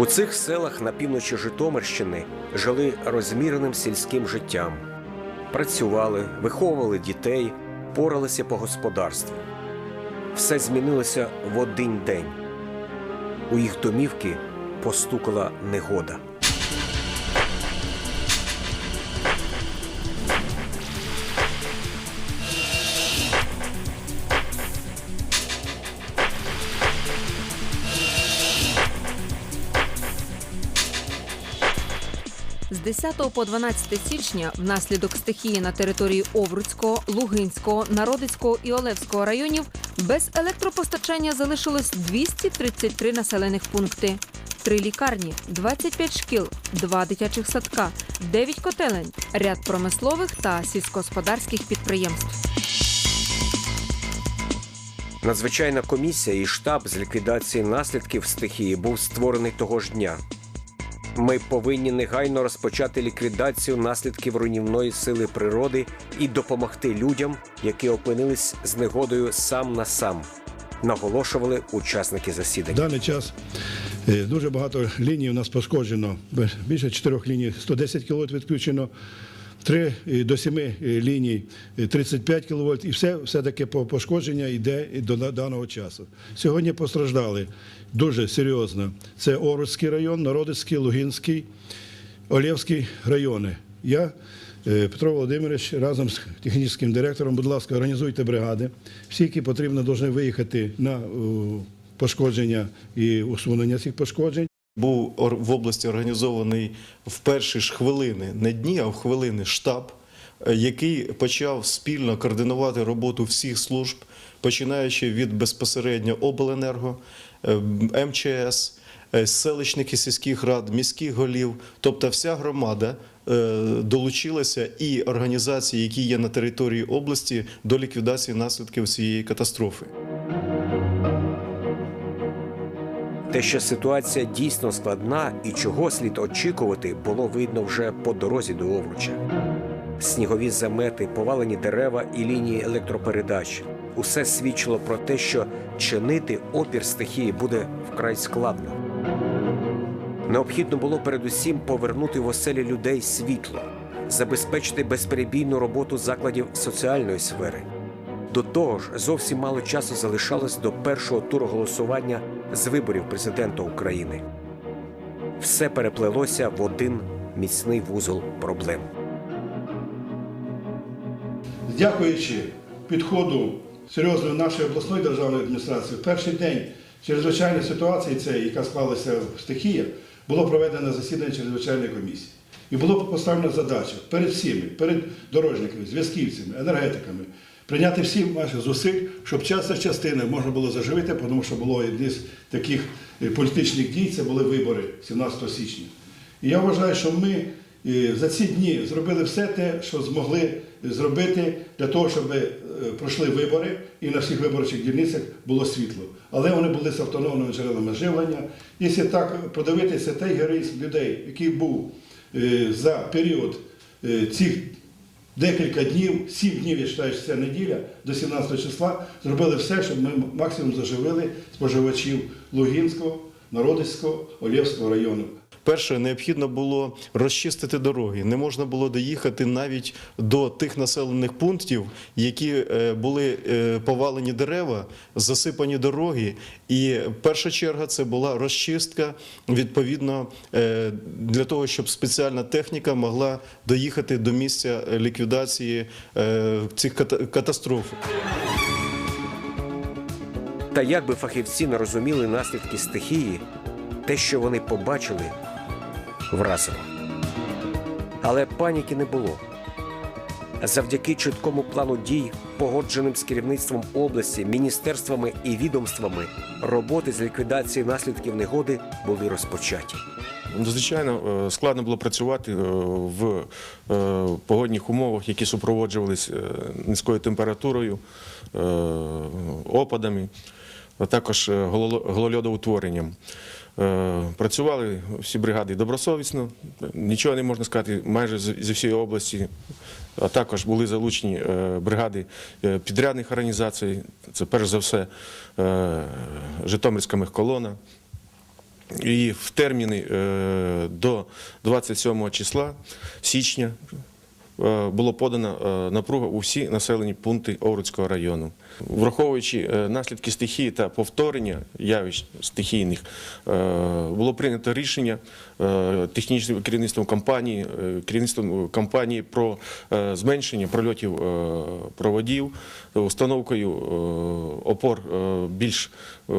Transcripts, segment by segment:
У цих селах на півночі Житомирщини жили розміреним сільським життям. Працювали, виховували дітей, поралися по господарству. Все змінилося в один день. У їх домівки постукала негода. З 10 по 12 січня внаслідок стихії на території Овруцького, Лугинського, Народицького і Олевського районів без електропостачання залишилось 233 населених пункти. Три лікарні, 25 шкіл, два дитячих садка, 9 котелень, ряд промислових та сільськогосподарських підприємств. Надзвичайна комісія і штаб з ліквідації наслідків стихії був створений того ж дня. Ми повинні негайно розпочати ліквідацію наслідків руйнівної сили природи і допомогти людям, які опинились з негодою сам на сам, наголошували учасники засідання. даний час е, дуже багато ліній у нас пошкоджено. Більше чотирьох ліній 110 кВт відключено, 3 до 7 ліній е, 35 кВт. І все, все таки пошкодження йде до даного часу. Сьогодні постраждали дуже серйозно. Це Орудський район, Народицький, Лугинський, Олєвський райони. Я, е, Петро Володимирович, разом з технічним директором, будь ласка, організуйте бригади. Всі, які потрібно, повинні виїхати на е, пошкодження і усунення цих пошкоджень. Був в області організований в перші ж хвилини, не дні, а в хвилини штаб, е, який почав спільно координувати роботу всіх служб, починаючи від безпосередньо обленерго, е, МЧС, е, селищних і сільських рад, міських голів, тобто вся громада. Долучилася і організації, які є на території області, до ліквідації наслідків цієї катастрофи. Те, що ситуація дійсно складна і чого слід очікувати, було видно вже по дорозі до Овруча. Снігові замети, повалені дерева і лінії електропередач. Усе свідчило про те, що чинити опір стихії буде вкрай складно. Необхідно було передусім повернути в оселі людей світло, забезпечити безперебійну роботу закладів соціальної сфери. До того ж, зовсім мало часу залишалось до першого туру голосування з виборів президента України. Все переплелося в один міцний вузол проблем. Дякуючи підходу серйозної нашої обласної державної адміністрації, в перший день чрезвичайної ситуації, цієї, яка склалася в стихія, було проведено засідання чрезвичайної комісії. І було поставлено задача перед всіми, перед дорожниками, зв'язківцями, енергетиками, прийняти всі наші зусиль, щоб часто частини можна було заживити, тому що було одне з таких е, політичних дій, це були вибори 17 січня. І я вважаю, що ми е, за ці дні зробили все те, що змогли зробити для того, щоб е, пройшли вибори і на всіх виборчих дільницях було світло. Але вони були з автономними джерелами живлення. Якщо так подивитися, той героїзм людей, який був е, за період е, цих декілька днів, сім днів, я вважаю, що це неділя, до 17 числа, зробили все, щоб ми максимум заживили споживачів Лугінського, Народицького, Олєвського району. Перше, необхідно було розчистити дороги. Не можна було доїхати навіть до тих населених пунктів, які е, були е, повалені дерева, засипані дороги. І перша черга це була розчистка, відповідно, е, для того, щоб спеціальна техніка могла доїхати до місця ліквідації цих ката- катастроф. Та як би фахівці не розуміли наслідки стихії, те, що вони побачили, вразило. Але паніки не було. Завдяки чіткому плану дій, погодженим з керівництвом області, міністерствами і відомствами, роботи з ліквідації наслідків негоди були розпочаті. Звичайно, е, складно було працювати е, в е, погодних умовах, які супроводжувалися низькою температурою, опадами, а також е, голольодоутворенням. Е, Працювали всі бригади добросовісно, нічого не можна сказати майже зі всієї області. А також були залучені е, бригади підрядних організацій. Це перш за все Житомирська мехколона, І в терміни до 27 числа січня було подано е, напруга у всі населені пункти Овруцького району. Враховуючи е, наслідки стихії та повторення явищ стихійних, е, було прийнято рішення е, технічним керівництвом компанії, е, керівництвом компанії про е, зменшення прольотів е, проводів, установкою е, опор е, більш е,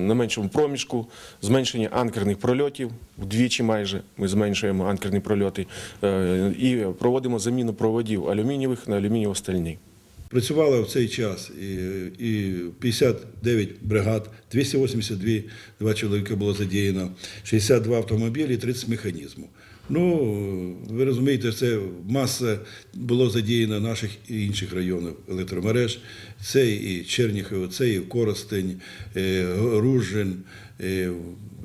на меншому проміжку, зменшення анкерних прольотів вдвічі майже ми зменшуємо анкерні прольоти і проводимо заміну проводів алюмінієвих на алюмінієво-стальні. Працювало в цей час і 59 бригад, 282 два чоловіка було задіяно, 62 автомобілі, 30 механізмів. Ну, ви розумієте, це маса було задіяно наших і інших районів електромереж. Це і Черніхово, це і Коростень, е, Ружин,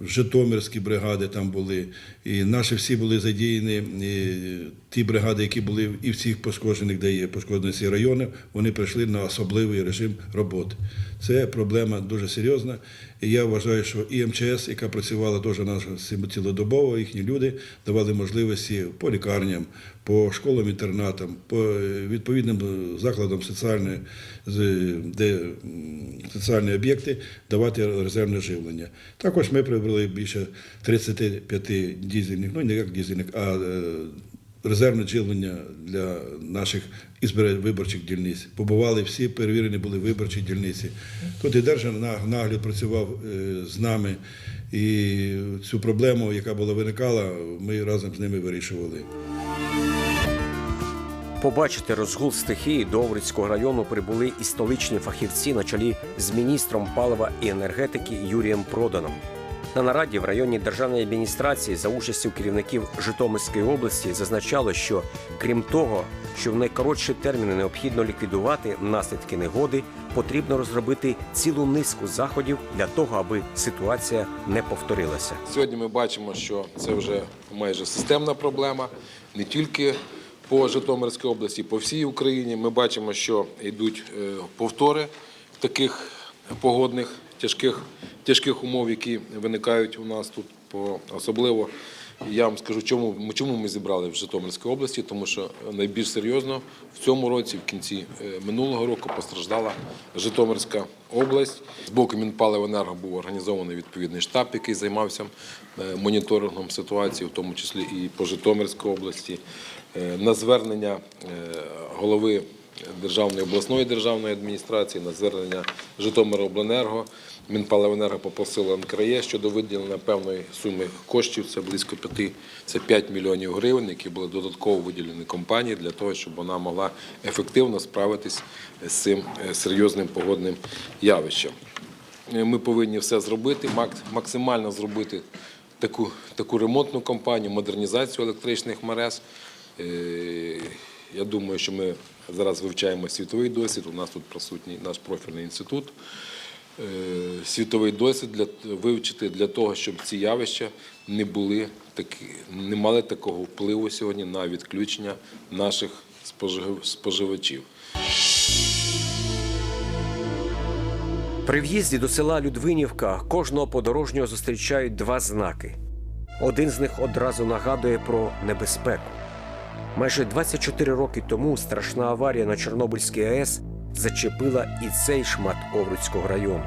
Житомирські бригади там були. І наші всі були задіяні, і ті бригади, які були і всіх пошкоджених, де є пошкоджені райони, вони прийшли на особливий режим роботи. Це проблема дуже серйозна. І я вважаю, що і МЧС, яка працювала теж наша цілодобово, їхні люди давали можливості по лікарням, по школам-інтернатам, по е, відповідним закладам соціальної, де соціальні об'єкти давати резервне живлення. Також ми прибрали більше 35 дізельних, ну не як дізельних, а е, резервне живлення для наших виборчих дільниць. Побували всі, перевірені були виборчі дільниці. Тут і Держнагляд працював е, з нами, і цю проблему, яка була виникала, ми разом з ними вирішували. Побачити розгул стихії до Овруцького району прибули і столичні фахівці на чолі з міністром палива і енергетики Юрієм Проданом. На нараді в районній державної адміністрації за участю керівників Житомирської області зазначало, що крім того, що в найкоротші терміни необхідно ліквідувати наслідки негоди, потрібно розробити цілу низку заходів для того, аби ситуація не повторилася. Сьогодні ми бачимо, що це вже майже системна проблема, не тільки по Житомирській області, по всій Україні. Ми бачимо, що йдуть е, повтори таких погодних тяжких, тяжких умов, які виникають у нас тут. По особливо я вам скажу, чому, чому ми зібрали в Житомирській області, тому що найбільш серйозно в цьому році, в кінці е, минулого року, постраждала Житомирська область. З боку Мінпаливенерго був організований відповідний штаб, який займався е, моніторингом ситуації, в тому числі і по Житомирській області. Е, На звернення е, голови Державної обласної державної адміністрації, на звернення Житомиробленерго, Мінпаливенерго попросило НКРЕ щодо виділення певної суми коштів, це близько 5, це 5 мільйонів гривень, які були додатково виділені компанії для того, щоб вона могла ефективно справитись з цим е, серйозним погодним явищем. Ми повинні все зробити, максимально зробити таку, таку ремонтну кампанію, модернізацію електричних мереж. Е, Я думаю, що ми зараз вивчаємо світовий досвід. У нас тут присутній наш профільний інститут. Е, Світовий досвід для вивчити для того, щоб ці явища не були такі, не мали такого впливу сьогодні на відключення наших споживачів. При в'їзді до села Людвинівка кожного подорожнього зустрічають два знаки. Один з них одразу нагадує про небезпеку. Майже 24 роки тому страшна аварія на Чорнобильській АЕС зачепила і цей шмат Овруцького району.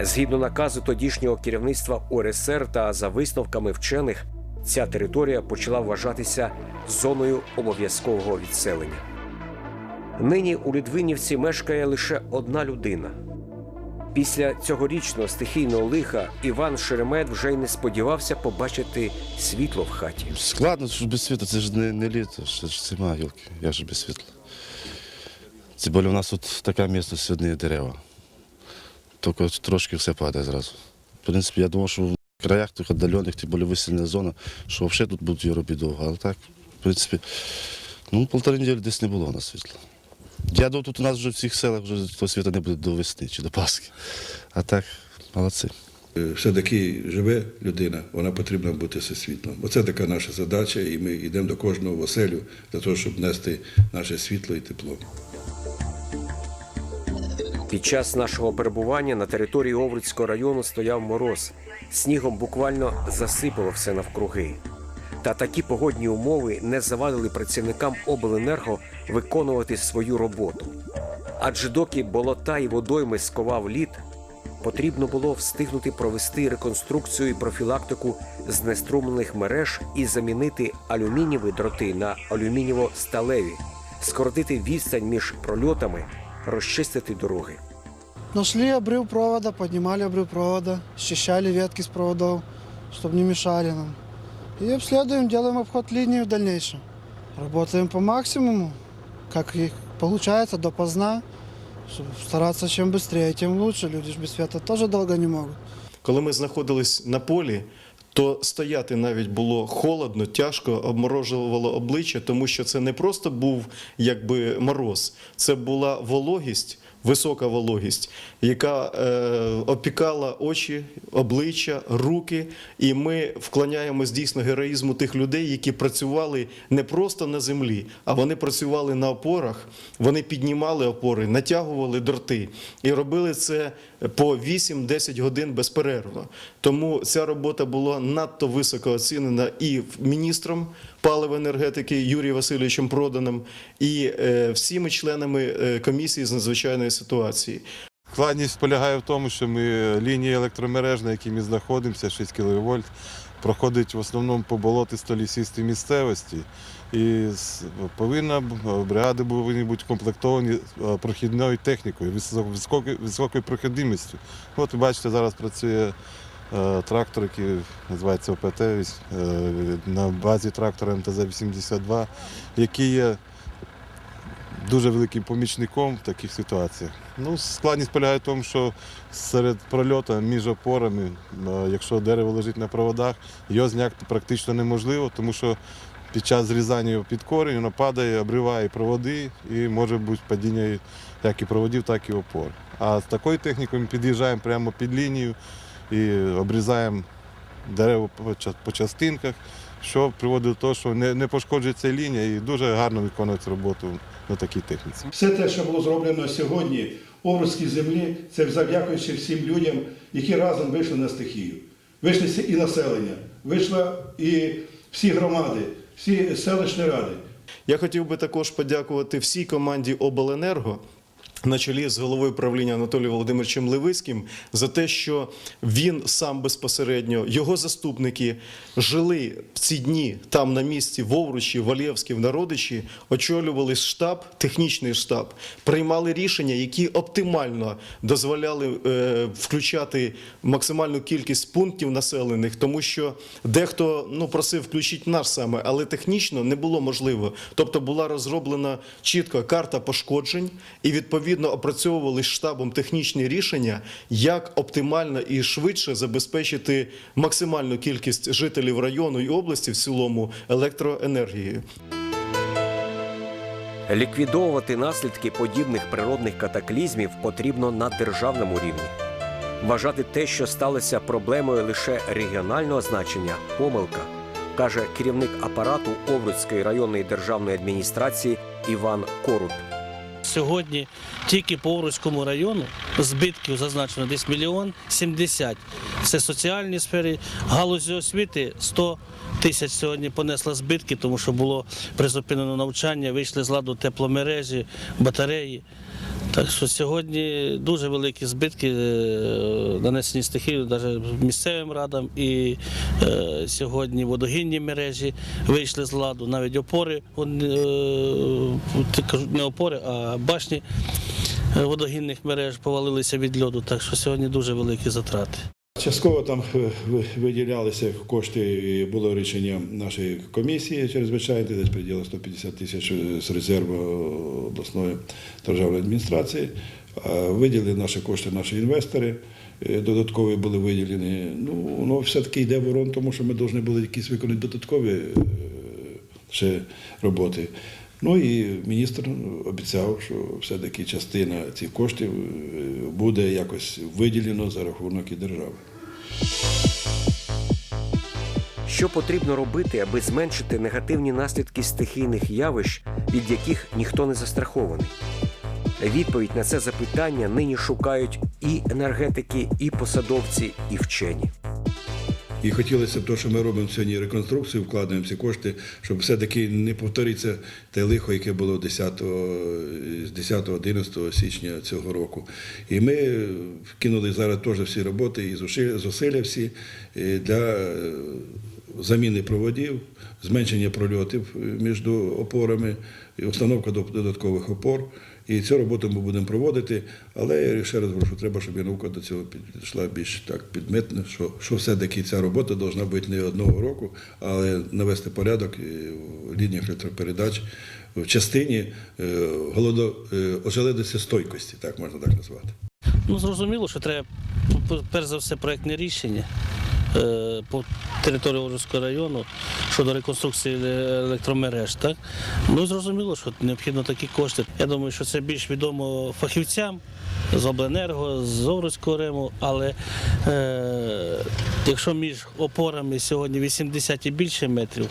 Згідно наказу тодішнього керівництва УРСР та за висновками вчених, ця територія почала вважатися зоною обов'язкового відселення. Нині у Лідвинівці мешкає лише одна людина. Після цьогорічного стихійного лиха Іван Шеремет вже й не сподівався побачити світло в хаті. Складно, що без світла, це ж не, не літо, це ж зима, гілки, я ж без світла. Тим більше у нас тут така місцевість, одні дерева. Тільки трошки все падає зразу. В принципі, я думав, що в краях тих віддалених, тим більше висільна зона, що взагалі тут будуть робити довго. Але так, в принципі, ну, полтори неділі десь не було у нас світла. Я думав, тут у нас вже в всіх селах вже світла не буде до весни чи до Пасхи. А так, молодці. Е, Все-таки живе людина, вона потрібна бути всесвітлом. Оце така наша задача, і ми йдемо до кожного в оселю для того, щоб нести наше світло і тепло. Під час нашого перебування на території Овруцького району стояв мороз. Снігом буквально засипало все навкруги. Та такі погодні умови не завадили працівникам обленерго виконувати свою роботу. Адже доки болота і водойми сковав лід, потрібно було встигнути провести реконструкцію і профілактику знеструмлених мереж і замінити алюмінієві дроти на алюмінієво-сталеві, скоротити відстань між прольотами, розчистити дороги. Нашли обрыв провода, поднимали обрыв провода, счищали ветки с проводов, чтобы не мешали нам. И обследуем, делаем обход линии в дальнейшем. Работаем по максимуму, как и получается, допоздна, стараться чем быстрее, тем лучше. Люди ж без света тоже долго не могут. Коли ми знаходились на полі, то стояти навіть було холодно, тяжко, обморожувало обличчя, тому що це не просто був якби мороз, це була вологість. Висока вологість, яка е, опікала очі, обличчя, руки, і ми вклоняємось дійсно героїзму тих людей, які працювали не просто на землі, а вони працювали на опорах, вони піднімали опори, натягували дроти і робили це по 8-10 годин безперервно. Тому ця робота була надто високо оцінена і міністром палива енергетики Юрієм Васильовичем Проданим, і е, всіми членами е, комісії з надзвичайної ситуації. Складність полягає в тому, що ми лінії електромереж, на якій ми знаходимося, 6 кВт, проходить в основному по болотисто лісістій місцевості. І повинна бригади повинні бути комплектовані е, прохідною технікою, високо- високою, проходимістю. От ви бачите, зараз працює е, трактор, який називається ОПТ, е, на базі трактора МТЗ-82, який є дуже великим помічником в таких ситуаціях. Ну, складність полягає в тому, що серед прольоту між опорами, е, якщо дерево лежить на проводах, його зняти практично неможливо, тому що під час зрізання його під корінь воно падає, обриває проводи і може бути падіння як і проводів, так і опор. А з такою технікою ми під'їжджаємо прямо під лінію і обрізаємо дерево по частинках, що приводить до того, що не, не пошкоджується лінія і дуже гарно виконується роботу на такій техніці. Все те, що було зроблено сьогодні в Овруцькій землі, це завдякуючи всім людям, які разом вийшли на стихію. Вийшли і населення, вийшла і всі громади, всі селищні ради. Я хотів би також подякувати всій команді Обленерго. На чолі з головою правління Анатолієм Володимировичем Левицьким за те, що він сам безпосередньо, його заступники жили в ці дні там на місці в Овручі, в Олєвській, в Народичі, очолювали штаб, технічний штаб, приймали рішення, які оптимально дозволяли е, включати максимальну кількість пунктів населених, тому що дехто ну просив включити наш саме, але технічно не було можливо. Тобто була розроблена чітко карта пошкоджень, і відповідно опрацьовували з штабом технічні рішення, як оптимально і швидше забезпечити максимальну кількість жителів району і області в цілому електроенергією. Ліквідовувати наслідки подібних природних катаклізмів потрібно на державному рівні. Вважати те, що сталося проблемою лише регіонального значення помилка, каже керівник апарату Овруцької районної державної адміністрації Іван Коруб. Сьогодні тільки по Оруському району збитків зазначено десь мільйон сімдесят. Це соціальні сфери, галузі освіти 100 тисяч сьогодні понесла збитки, тому що було призупинено навчання, вийшли з ладу тепломережі, батареї. Так що сьогодні дуже великі збитки е, нанесені стихією навіть місцевим радам і е, сьогодні водогінні мережі вийшли з ладу, навіть опори, вони, е, не опори, а башні е, водогінних мереж повалилися від льоду. Так що сьогодні дуже великі затрати. Частково там е, виділялися кошти, і було рішення нашої комісії чрезвичайної, десь приділили 150 тисяч е, з резерву обласної державної адміністрації. Виділили наші кошти наші інвестори, е, додаткові були виділені. Ну, воно все-таки йде в урон, тому що ми повинні були якісь виконати додаткові е, ще роботи. Ну і міністр обіцяв, що все-таки частина цих коштів е, буде якось виділено за рахунок і держави. Що потрібно робити, аби зменшити негативні наслідки стихійних явищ, від яких ніхто не застрахований? Відповідь на це запитання нині шукають і енергетики, і посадовці, і вчені. І хотілося б те, що ми робимо сьогодні реконструкцію, вкладаємо ці кошти, щоб все-таки не повториться те лихо, яке було 10, з 10-11 січня цього року. І ми кинули зараз теж всі роботи і зусилля всі е, для е, заміни проводів, зменшення прольотів е, між опорами, установка додаткових опор. І цю роботу ми будемо проводити, але я ще раз що треба, щоб наука до цього підійшла більш так підметно, що, що все-таки ця робота повинна бути не одного року, але навести порядок в лініях електропередач в частині е, голодо, е, так можна так назвати. Ну, зрозуміло, що треба, перш за все, проєктне рішення по території Оржицького району щодо реконструкції електромереж. Так? Ну, зрозуміло, що необхідно такі кошти. Я думаю, що це більш відомо фахівцям з обленерго, з Овруцького рему, але е, якщо між опорами сьогодні 80 і більше метрів,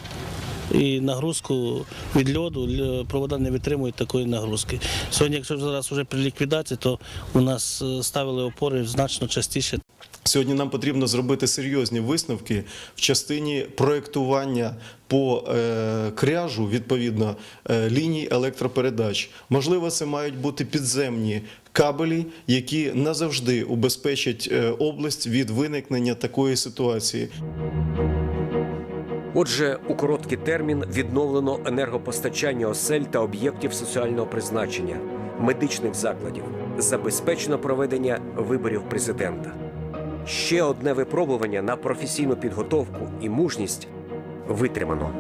і нагрузку від льоду провода не витримують такої нагрузки. Сьогодні, якщо зараз вже при ліквідації, то у нас е, ставили опори значно частіше. Сьогодні нам потрібно зробити серйозні висновки в частині проєктування по е, кряжу відповідно е, ліній електропередач. Можливо, це мають бути підземні кабелі, які назавжди убезпечать е, область від виникнення такої ситуації. Отже, у короткий термін відновлено енергопостачання осель та об'єктів соціального призначення, медичних закладів, забезпечено проведення виборів президента. Ще одне випробування на професійну підготовку і мужність витримано.